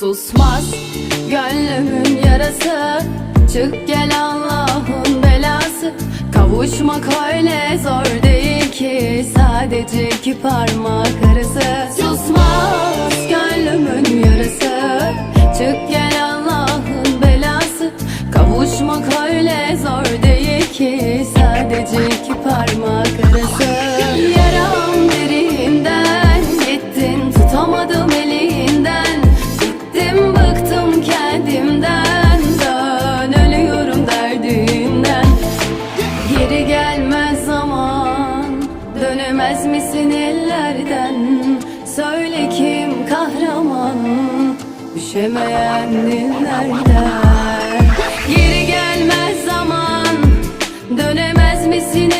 Susmaz. Gönlümün yarası. Çık gel Allah'ın belası. Kavuşmak öyle zor değil ki. Sadece iki parmak arası. Susmaz gönlümün yarası. Çık gel Allah'ın belası. Kavuşmak öyle zor değil ki. Sadece iki parmak arası Dönemez misin ellerden? Söyle kim kahraman? Düşemeyen dillerden Geri gelmez zaman Dönemez misin